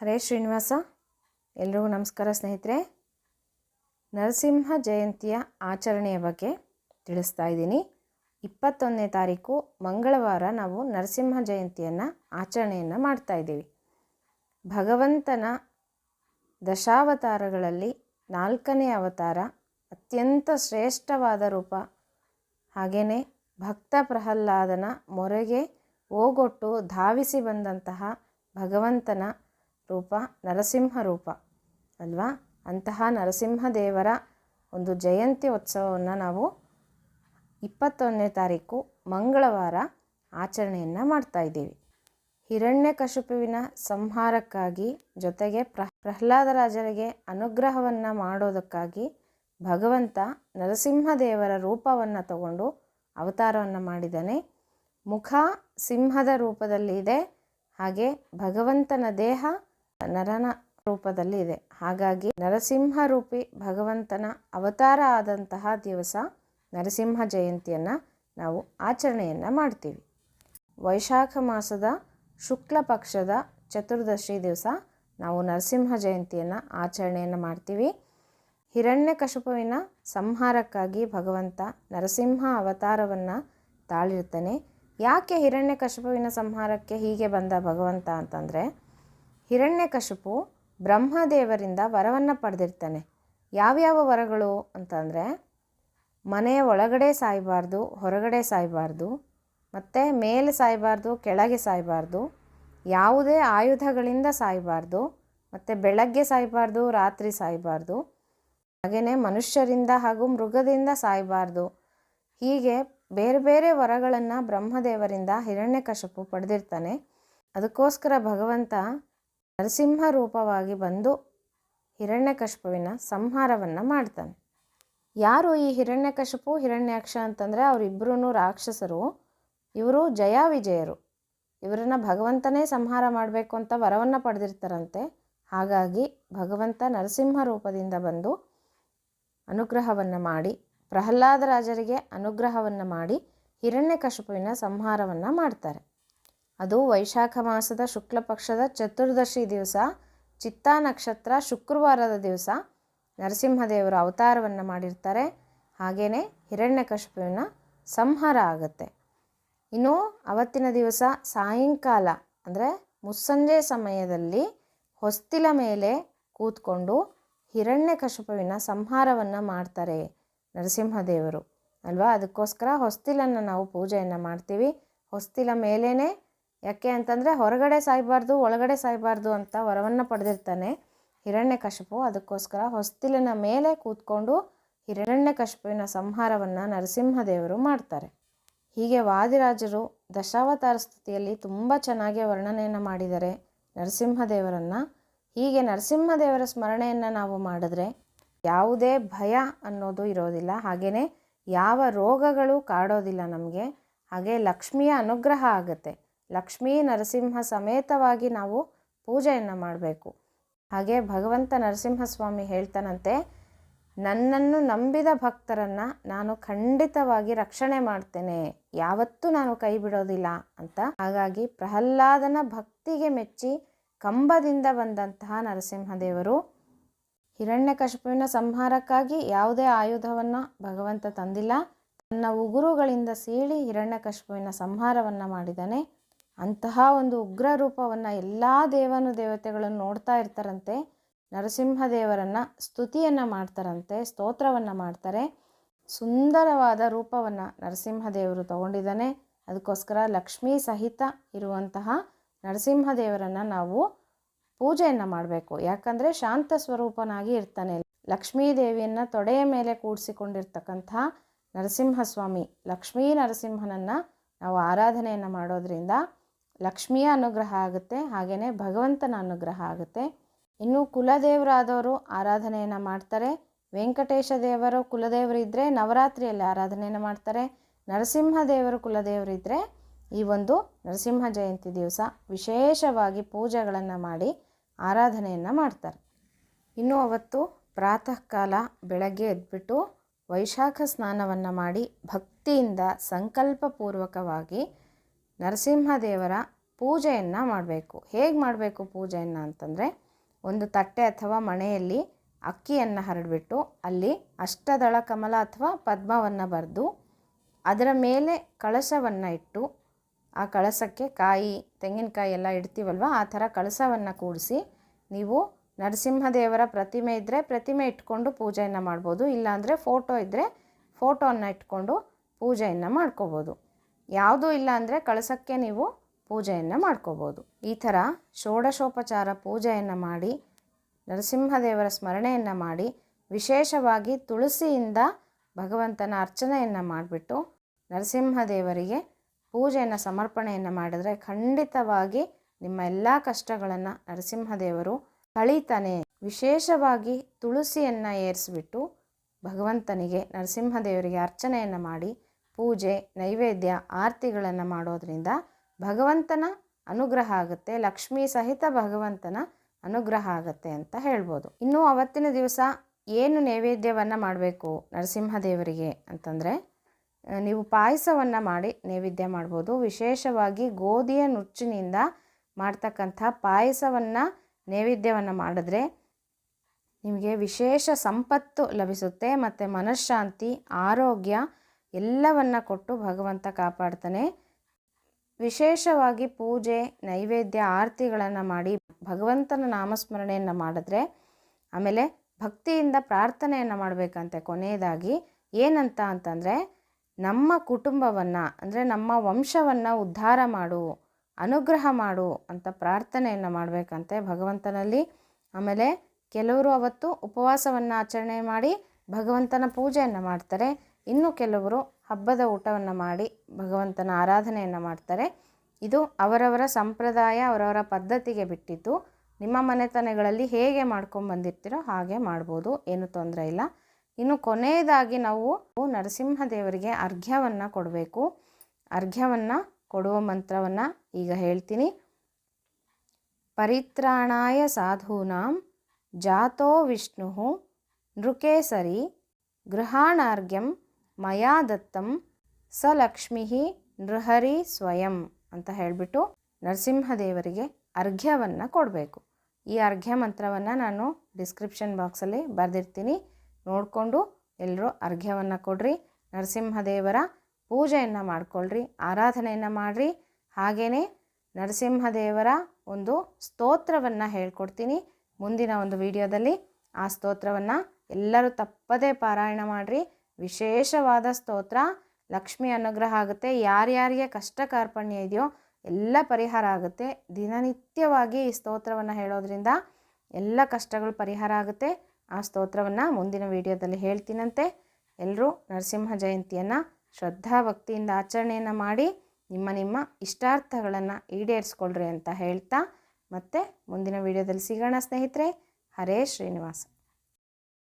ಹರೇ ಶ್ರೀನಿವಾಸ, ಎಲ್ರಿಗೂ ನಮಸ್ಕಾರ ಸ್ನೇಹಿತರೆ. ನರಸಿಂಹ ಜಯಂತಿಯ ಆಚರಣೆಯ ಬಗ್ಗೆ ತಿಳಿಸ್ತಾ ಇದ್ದೀನಿ. ಇಪ್ಪತ್ತೊಂದನೇ ತಾರೀಕು ಮಂಗಳವಾರ ನಾವು ನರಸಿಂಹ ಜಯಂತಿಯನ್ನು ಆಚರಣೆಯನ್ನು ಮಾಡ್ತಾ ಇದ್ದೀವಿ. ಭಗವಂತನ ದಶಾವತಾರಗಳಲ್ಲಿ ನಾಲ್ಕನೇ ಅವತಾರ ಅತ್ಯಂತ ಶ್ರೇಷ್ಠವಾದ ರೂಪ. ಹಾಗೆಯೇ ಭಕ್ತ ಪ್ರಹ್ಲಾದನ ಮೊರೆಗೆ ಓಗೊಟ್ಟು ಧಾವಿಸಿ ಬಂದಂತಹ ಭಗವಂತನ ರೂಪ ನರಸಿಂಹ ರೂಪ ಅಲ್ವಾ? ಅಂತಹ ನರಸಿಂಹದೇವರ ಒಂದು ಜಯಂತಿ ಉತ್ಸವವನ್ನು ನಾವು ಇಪ್ಪತ್ತೊಂದನೇ ತಾರೀಕು ಮಂಗಳವಾರ ಆಚರಣೆಯನ್ನು ಮಾಡ್ತಾ ಇದ್ದೀವಿ. ಹಿರಣ್ಯಕಶಿಪುವಿನ ಸಂಹಾರಕ್ಕಾಗಿ ಜೊತೆಗೆ ಪ್ರ ಪ್ರಹ್ಲಾದರಾಜರಿಗೆ ಅನುಗ್ರಹವನ್ನು ಮಾಡೋದಕ್ಕಾಗಿ ಭಗವಂತ ನರಸಿಂಹದೇವರ ರೂಪವನ್ನು ತಗೊಂಡು ಅವತಾರವನ್ನು ಮಾಡಿದ್ದಾನೆ. ಮುಖ ಸಿಂಹದ ರೂಪದಲ್ಲಿ ಇದೆ. ಹಾಗೆ ಭಗವಂತನ ದೇಹ ನರನ ರೂಪದಲ್ಲಿ ಇದೆ. ಹಾಗಾಗಿ ನರಸಿಂಹ ರೂಪಿ ಭಗವಂತನ ಅವತಾರ ಆದಂತಹ ದಿವಸ ನರಸಿಂಹ ಜಯಂತಿಯನ್ನು ನಾವು ಆಚರಣೆಯನ್ನು ಮಾಡ್ತೀವಿ. ವೈಶಾಖ ಮಾಸದ ಶುಕ್ಲ ಪಕ್ಷದ ಚತುರ್ದಶಿ ದಿವಸ ನಾವು ನರಸಿಂಹ ಜಯಂತಿಯನ್ನು ಆಚರಣೆಯನ್ನು ಮಾಡ್ತೀವಿ. ಹಿರಣ್ಯಕಶಿಪುವಿನ ಸಂಹಾರಕ್ಕಾಗಿ ಭಗವಂತ ನರಸಿಂಹ ಅವತಾರವನ್ನು ತಾಳಿರ್ತಾನೆ. ಯಾಕೆ ಹಿರಣ್ಯಕಶಿಪುವಿನ ಸಂಹಾರಕ್ಕೆ ಹೀಗೆ ಬಂದ ಭಗವಂತ ಅಂತಂದರೆ ಹಿರಣ್ಯಕಶಿಪು ಬ್ರಹ್ಮದೇವರಿಂದ ವರವನ್ನು ಪಡೆದಿರ್ತಾನೆ. ಯಾವ್ಯಾವ ವರಗಳು ಅಂತಂದರೆ, ಮನೆಯ ಒಳಗಡೆ ಸಾಯಬಾರ್ದು, ಹೊರಗಡೆ ಸಾಯಬಾರ್ದು, ಮತ್ತು ಮೇಲೆ ಸಾಯಬಾರ್ದು, ಕೆಳಗೆ ಸಾಯಬಾರ್ದು, ಯಾವುದೇ ಆಯುಧಗಳಿಂದ ಸಾಯಬಾರ್ದು, ಮತ್ತು ಬೆಳಗ್ಗೆ ಸಾಯಬಾರ್ದು, ರಾತ್ರಿ ಸಾಯಬಾರ್ದು ಹಾಗೆಯೇ ಮನುಷ್ಯರಿಂದ ಹಾಗೂ ಮೃಗದಿಂದ ಸಾಯಬಾರ್ದು. ಹೀಗೆ ಬೇರೆ ಬೇರೆ ವರಗಳನ್ನು ಬ್ರಹ್ಮದೇವರಿಂದ ಹಿರಣ್ಯಕಶಪು ಪಡೆದಿರ್ತಾನೆ. ಅದಕ್ಕೋಸ್ಕರ ಭಗವಂತ ನರಸಿಂಹ ರೂಪವಾಗಿ ಬಂದು ಹಿರಣ್ಯಕಶಪುವಿನ ಸಂಹಾರವನ್ನು ಮಾಡ್ತಾನೆ. ಯಾರು ಈ ಹಿರಣ್ಯಕಶಪು, ಹಿರಣ್ಯಾಕ್ಷ ಅಂತಂದರೆ ಅವರಿಬ್ಬರೂ ರಾಕ್ಷಸರು. ಇವರು ಜಯ ವಿಜಯರು ಇವರನ್ನು ಭಗವಂತನೇ ಸಂಹಾರ ಮಾಡಬೇಕು ಅಂತ ವರವನ್ನು ಪಡೆದಿರ್ತಾರಂತೆ. ಹಾಗಾಗಿ ಭಗವಂತ ನರಸಿಂಹ ರೂಪದಿಂದ ಬಂದು ಅನುಗ್ರಹವನ್ನು ಮಾಡಿ, ಪ್ರಹ್ಲಾದರಾಜರಿಗೆ ಅನುಗ್ರಹವನ್ನು ಮಾಡಿ ಹಿರಣ್ಯಕಶಪುವಿನ ಸಂಹಾರವನ್ನು ಮಾಡ್ತಾರೆ. ಅದು ವೈಶಾಖ ಮಾಸದ ಶುಕ್ಲ ಪಕ್ಷದ ಚತುರ್ದಶಿ ದಿವಸ, ಚಿತ್ತಾ ನಕ್ಷತ್ರ ಶುಕ್ರವಾರದ ದಿವಸ. ನರಸಿಂಹದೇವರು ಅವತಾರವನ್ನು ಮಾಡಿರ್ತಾರೆ. ಹಾಗೆಯೇ ಹಿರಣ್ಯಕಶಿಪುವಿನ ಸಂಹಾರ ಆಗುತ್ತೆ. ಇನ್ನು ಅವತ್ತಿನ ದಿವಸ ಸಾಯಂಕಾಲ, ಅಂದರೆ ಮುಸ್ಸಂಜೆ ಸಮಯದಲ್ಲಿ ಹೊಸ್ತಿಲ ಮೇಲೆ ಕೂತ್ಕೊಂಡು ಹಿರಣ್ಯಕಶಿಪುವಿನ ಸಂಹಾರವನ್ನು ಮಾಡ್ತಾರೆ ನರಸಿಂಹದೇವರು. ಅಲ್ವಾ? ಅದಕ್ಕೋಸ್ಕರ ಹೊಸ್ತಿಲನ್ನು ನಾವು ಪೂಜೆಯನ್ನು ಮಾಡ್ತೀವಿ. ಹೊಸ್ತಿಲ ಮೇಲೇ ಯಾಕೆ ಅಂತಂದರೆ ಹೊರಗಡೆ ಸಾಯಬಾರ್ದು, ಒಳಗಡೆ ಸಾಯಬಾರ್ದು ಅಂತ ವರವನ್ನು ಪಡೆದಿರ್ತಾನೆ ಹಿರಣ್ಯಕಶಿಪು ಅದಕ್ಕೋಸ್ಕರ ಹೊಸ್ತಿಲಿನ ಮೇಲೆ ಕೂತ್ಕೊಂಡು ಹಿರಣ್ಯಕಶಿಪುವಿನ ಸಂಹಾರವನ್ನು ನರಸಿಂಹದೇವರು ಮಾಡ್ತಾರೆ. ಹೀಗೆ ವಾದಿರಾಜರು ದಶಾವತಾರ ಸ್ಥಿತಿಯಲ್ಲಿ ತುಂಬ ಚೆನ್ನಾಗಿ ವರ್ಣನೆಯನ್ನು ಮಾಡಿದ್ದಾರೆ ನರಸಿಂಹದೇವರನ್ನು. ಹೀಗೆ ನರಸಿಂಹದೇವರ ಸ್ಮರಣೆಯನ್ನು ನಾವು ಮಾಡಿದ್ರೆ ಯಾವುದೇ ಭಯ ಅನ್ನೋದು ಇರೋದಿಲ್ಲ. ಹಾಗೆಯೇ ಯಾವ ರೋಗಗಳು ಕಾಡೋದಿಲ್ಲ ನಮಗೆ. ಹಾಗೆ ಲಕ್ಷ್ಮಿಯ ಅನುಗ್ರಹ ಆಗುತ್ತೆ. ಲಕ್ಷ್ಮೀ ನರಸಿಂಹ ಸಮೇತವಾಗಿ ನಾವು ಪೂಜೆಯನ್ನು ಮಾಡಬೇಕು. ಹಾಗೆ ಭಗವಂತ ನರಸಿಂಹಸ್ವಾಮಿ ಹೇಳ್ತಾನಂತೆ, ನನ್ನನ್ನು ನಂಬಿದ ಭಕ್ತರನ್ನು ನಾನು ಖಂಡಿತವಾಗಿ ರಕ್ಷಣೆ ಮಾಡ್ತೇನೆ. ಯಾವತ್ತೂ ನಾನು ಕೈ ಬಿಡೋದಿಲ್ಲ ಅಂತ. ಹಾಗಾಗಿ ಪ್ರಹ್ಲಾದನ ಭಕ್ತಿಗೆ ಮೆಚ್ಚಿ ಕಂಬದಿಂದ ಬಂದಂತಹ ನರಸಿಂಹದೇವರು ಹಿರಣ್ಯಕಶಿಪುವಿನ ಸಂಹಾರಕ್ಕಾಗಿ ಯಾವುದೇ ಆಯುಧವನ್ನು ಭಗವಂತ ತಂದಿಲ್ಲ. ತನ್ನ ಉಗುರುಗಳಿಂದ ಸೀಳಿ ಹಿರಣ್ಯಕಶಿಪುವಿನ ಸಂಹಾರವನ್ನು ಮಾಡಿದ್ದಾನೆ. ಅಂತಹ ಒಂದು ಉಗ್ರ ರೂಪವನ್ನು ಎಲ್ಲ ದೇವನು ದೇವತೆಗಳನ್ನು ನೋಡ್ತಾ ಇರ್ತಾರಂತೆ. ನರಸಿಂಹದೇವರನ್ನು ಸ್ತುತಿಯನ್ನು ಮಾಡ್ತಾರಂತೆ, ಸ್ತೋತ್ರವನ್ನು ಮಾಡ್ತಾರೆ. ಸುಂದರವಾದ ರೂಪವನ್ನು ನರಸಿಂಹದೇವರು ತಗೊಂಡಿದ್ದಾನೆ. ಅದಕ್ಕೋಸ್ಕರ ಲಕ್ಷ್ಮೀ ಸಹಿತ ಇರುವಂತಹ ನರಸಿಂಹದೇವರನ್ನು ನಾವು ಪೂಜೆಯನ್ನು ಮಾಡಬೇಕು. ಯಾಕಂದರೆ ಶಾಂತ ಸ್ವರೂಪನಾಗಿ ಇರ್ತಾನೆ. ಲಕ್ಷ್ಮೀ ದೇವಿಯನ್ನು ತೊಡೆಯ ಮೇಲೆ ಕೂಡಿಸಿಕೊಂಡಿರ್ತಕ್ಕಂಥ ನರಸಿಂಹಸ್ವಾಮಿ, ಲಕ್ಷ್ಮೀ ನರಸಿಂಹನನ್ನು ನಾವು ಆರಾಧನೆಯನ್ನು ಮಾಡೋದ್ರಿಂದ ಲಕ್ಷ್ಮಿಯ ಅನುಗ್ರಹ ಆಗುತ್ತೆ ಹಾಗೆಯೇ ಭಗವಂತನ ಅನುಗ್ರಹ ಆಗುತ್ತೆ. ಇನ್ನು ಕುಲದೇವರಾದವರು ಆರಾಧನೆಯನ್ನು ಮಾಡ್ತಾರೆ. ವೆಂಕಟೇಶ ದೇವರು ಕುಲದೇವರಿದ್ದರೆ ನವರಾತ್ರಿಯಲ್ಲಿ ಆರಾಧನೆಯನ್ನು ಮಾಡ್ತಾರೆ. ನರಸಿಂಹ ದೇವರು ಕುಲದೇವರಿದ್ದರೆ ಈ ಒಂದು ನರಸಿಂಹ ಜಯಂತಿ ದಿವಸ ವಿಶೇಷವಾಗಿ ಪೂಜೆಗಳನ್ನು ಮಾಡಿ ಆರಾಧನೆಯನ್ನು ಮಾಡ್ತಾರೆ. ಇನ್ನು ಅವತ್ತು ಪ್ರಾತಃ ಕಾಲ ಬೆಳಗ್ಗೆ ಎದ್ಬಿಟ್ಟು ವೈಶಾಖ ಸ್ನಾನವನ್ನು ಮಾಡಿ ಭಕ್ತಿಯಿಂದ ಸಂಕಲ್ಪಪೂರ್ವಕವಾಗಿ ನರಸಿಂಹದೇವರ ಪೂಜೆಯನ್ನು ಮಾಡಬೇಕು. ಹೇಗೆ ಮಾಡಬೇಕು ಪೂಜೆಯನ್ನು ಅಂತಂದರೆ, ಒಂದು ತಟ್ಟೆ ಅಥವಾ ಮಣೆಯಲ್ಲಿ ಅಕ್ಕಿಯನ್ನು ಹರಡಿಬಿಟ್ಟು ಅಲ್ಲಿ ಅಷ್ಟದಳ ಕಮಲ ಅಥವಾ ಪದ್ಮವನ್ನು ಬರೆದು ಅದರ ಮೇಲೆ ಕಳಸವನ್ನು ಇಟ್ಟು, ಆ ಕಳಸಕ್ಕೆ ಕಾಯಿ, ತೆಂಗಿನಕಾಯಿ ಎಲ್ಲ ಇಡ್ತೀವಲ್ವ, ಆ ಥರ ಕಳಸವನ್ನು ಕೂಡಿಸಿ ನೀವು ನರಸಿಂಹದೇವರ ಪ್ರತಿಮೆ ಇದ್ದರೆ ಪ್ರತಿಮೆ ಇಟ್ಕೊಂಡು ಪೂಜೆಯನ್ನು ಮಾಡ್ಬೋದು. ಇಲ್ಲಾಂದರೆ ಫೋಟೋ ಇದ್ದರೆ ಫೋಟೋವನ್ನು ಇಟ್ಕೊಂಡು ಪೂಜೆಯನ್ನು ಮಾಡ್ಕೋಬೋದು. ಯಾವುದೂ ಇಲ್ಲ ಅಂದರೆ ಕಳಸಕ್ಕೆ ನೀವು ಪೂಜೆಯನ್ನು ಮಾಡ್ಕೋಬೋದು. ಈ ಥರ ಷೋಡಶೋಪಚಾರ ಪೂಜೆಯನ್ನು ಮಾಡಿ, ನರಸಿಂಹದೇವರ ಸ್ಮರಣೆಯನ್ನು ಮಾಡಿ, ವಿಶೇಷವಾಗಿ ತುಳಸಿಯಿಂದ ಭಗವಂತನ ಅರ್ಚನೆಯನ್ನು ಮಾಡಿಬಿಟ್ಟು ನರಸಿಂಹದೇವರಿಗೆ ಪೂಜೆಯನ್ನು, ಸಮರ್ಪಣೆಯನ್ನು ಮಾಡಿದರೆ ಖಂಡಿತವಾಗಿ ನಿಮ್ಮ ಎಲ್ಲ ಕಷ್ಟಗಳನ್ನು ನರಸಿಂಹದೇವರು ಕಳೀತಾನೆ. ವಿಶೇಷವಾಗಿ ತುಳಸಿಯನ್ನು ಏರಿಸ್ಬಿಟ್ಟು ಭಗವಂತನಿಗೆ ನರಸಿಂಹದೇವರಿಗೆ ಅರ್ಚನೆಯನ್ನು ಮಾಡಿ ಪೂಜೆ, ನೈವೇದ್ಯ, ಆರತಿಗಳನ್ನು ಮಾಡೋದರಿಂದ ಭಗವಂತನ ಅನುಗ್ರಹ ಆಗುತ್ತೆ. ಲಕ್ಷ್ಮೀ ಸಹಿತ ಭಗವಂತನ ಅನುಗ್ರಹ ಆಗುತ್ತೆ ಅಂತ ಹೇಳ್ಬೋದು. ಇನ್ನು ಅವತ್ತಿನ ದಿವಸ ಏನು ನೈವೇದ್ಯವನ್ನು ಮಾಡಬೇಕು ನರಸಿಂಹದೇವರಿಗೆ ಅಂತಂದರೆ ನೀವು ಪಾಯಸವನ್ನು ಮಾಡಿ ನೈವೇದ್ಯ ಮಾಡ್ಬೋದು. ವಿಶೇಷವಾಗಿ ಗೋಧಿಯ ನುಚ್ಚಿನಿಂದ ಮಾಡ್ತಕ್ಕಂಥ ಪಾಯಸವನ್ನು ನೈವೇದ್ಯವನ್ನು ಮಾಡಿದ್ರೆ ನಿಮಗೆ ವಿಶೇಷ ಸಂಪತ್ತು ಲಭಿಸುತ್ತೆ. ಮತ್ತು ಮನಃಶಾಂತಿ, ಆರೋಗ್ಯ ಎಲ್ಲವನ್ನ ಕೊಟ್ಟು ಭಗವಂತ ಕಾಪಾಡ್ತಾನೆ. ವಿಶೇಷವಾಗಿ ಪೂಜೆ, ನೈವೇದ್ಯ, ಆರತಿಗಳನ್ನು ಮಾಡಿ ಭಗವಂತನ ನಾಮಸ್ಮರಣೆಯನ್ನು ಮಾಡಿದ್ರೆ, ಆಮೇಲೆ ಭಕ್ತಿಯಿಂದ ಪ್ರಾರ್ಥನೆಯನ್ನು ಮಾಡಬೇಕಂತೆ. ಕೊನೆಯದಾಗಿ ಏನಂತ ಅಂತಂದರೆ, ನಮ್ಮ ಕುಟುಂಬವನ್ನು, ಅಂದರೆ ನಮ್ಮ ವಂಶವನ್ನು ಉದ್ಧಾರ ಮಾಡು, ಅನುಗ್ರಹ ಮಾಡು ಅಂತ ಪ್ರಾರ್ಥನೆಯನ್ನು ಮಾಡಬೇಕಂತೆ ಭಗವಂತನಲ್ಲಿ. ಆಮೇಲೆ ಕೆಲವರು ಅವತ್ತು ಉಪವಾಸವನ್ನು ಆಚರಣೆ ಮಾಡಿ ಭಗವಂತನ ಪೂಜೆಯನ್ನು ಮಾಡ್ತಾರೆ. ಇನ್ನು ಕೆಲವರು ಹಬ್ಬದ ಊಟವನ್ನು ಮಾಡಿ ಭಗವಂತನ ಆರಾಧನೆಯನ್ನು ಮಾಡ್ತಾರೆ. ಇದು ಅವರವರ ಸಂಪ್ರದಾಯ, ಅವರವರ ಪದ್ಧತಿಗೆ ಬಿಟ್ಟಿದ್ದು ನಿಮ್ಮ ಮನೆತನಗಳಲ್ಲಿ ಹೇಗೆ ಮಾಡ್ಕೊಂಡು ಬಂದಿರ್ತೀರೋ ಹಾಗೆ ಮಾಡ್ಬೋದು, ಏನು ತೊಂದರೆ ಇಲ್ಲ. ಇನ್ನು ಕೊನೆಯದಾಗಿ ನಾವು ನರಸಿಂಹದೇವರಿಗೆ ಅರ್ಘ್ಯವನ್ನು ಕೊಡಬೇಕು. ಅರ್ಘ್ಯವನ್ನು, ಕೊಡುವ ಮಂತ್ರವನ್ನು ಈಗ ಹೇಳ್ತೀನಿ. ಪರಿತ್ರಾಣಾಯ ಸಾಧೂನಾಂ ಜಾತೋ ವಿಷ್ಣು ನೃಕೇಸರಿ ಗೃಹಾಣಾರ್ಘ್ಯಂ ಮಯಾ ದತ್ತಂ ಸ ಲಕ್ಷ್ಮೀ ನೃಹರಿ ಸ್ವಯಂ ಅಂತ ಹೇಳಿಬಿಟ್ಟು ನರಸಿಂಹದೇವರಿಗೆ ಅರ್ಘ್ಯವನ್ನು ಕೊಡಬೇಕು. ಈ ಅರ್ಘ್ಯ ಮಂತ್ರವನ್ನು ನಾನು ಡಿಸ್ಕ್ರಿಪ್ಷನ್ ಬಾಕ್ಸಲ್ಲಿ ಬರೆದಿರ್ತೀನಿ. ನೋಡಿಕೊಂಡು ಎಲ್ಲರೂ ಅರ್ಘ್ಯವನ್ನು ಕೊಡ್ರಿ. ನರಸಿಂಹದೇವರ ಪೂಜೆಯನ್ನು ಮಾಡಿಕೊಳ್ಳ್ರಿ ಆರಾಧನೆಯನ್ನು ಮಾಡಿರಿ. ಹಾಗೆಯೇ ನರಸಿಂಹದೇವರ ಒಂದು ಸ್ತೋತ್ರವನ್ನು ಹೇಳ್ಕೊಡ್ತೀನಿ ಮುಂದಿನ ಒಂದು ವಿಡಿಯೋದಲ್ಲಿ. ಆ ಸ್ತೋತ್ರವನ್ನು ಎಲ್ಲರೂ ತಪ್ಪದೇ ಪಾರಾಯಣ ಮಾಡಿರಿ. ವಿಶೇಷವಾದ ಸ್ತೋತ್ರ. ಲಕ್ಷ್ಮಿ ಅನುಗ್ರಹ ಆಗುತ್ತೆ. ಯಾರ್ಯಾರಿಗೆ ಕಷ್ಟ ಕಾರ್ಪಣ್ಯ ಇದೆಯೋ ಎಲ್ಲ ಪರಿಹಾರ ಆಗುತ್ತೆ. ದಿನನಿತ್ಯವಾಗಿ ಈ ಸ್ತೋತ್ರವನ್ನು ಹೇಳೋದ್ರಿಂದ ಎಲ್ಲ ಕಷ್ಟಗಳು ಪರಿಹಾರ ಆಗುತ್ತೆ. ಆ ಸ್ತೋತ್ರವನ್ನು ಮುಂದಿನ ವಿಡಿಯೋದಲ್ಲಿ ಹೇಳ್ತೀನಂತೆ. ಎಲ್ಲರೂ ನರಸಿಂಹ ಜಯಂತಿಯನ್ನು ಶ್ರದ್ಧಾ ಭಕ್ತಿಯಿಂದ ಆಚರಣೆಯನ್ನು ಮಾಡಿ ನಿಮ್ಮ ನಿಮ್ಮ ಇಷ್ಟಾರ್ಥಗಳನ್ನು ಈಡೇರಿಸ್ಕೊಳ್ರಿ ಅಂತ ಹೇಳ್ತಾ ಮತ್ತೆ ಮುಂದಿನ ವಿಡಿಯೋದಲ್ಲಿ ಸಿಗೋಣ ಸ್ನೇಹಿತರೆ. ಹರೇ ಶ್ರೀನಿವಾಸ.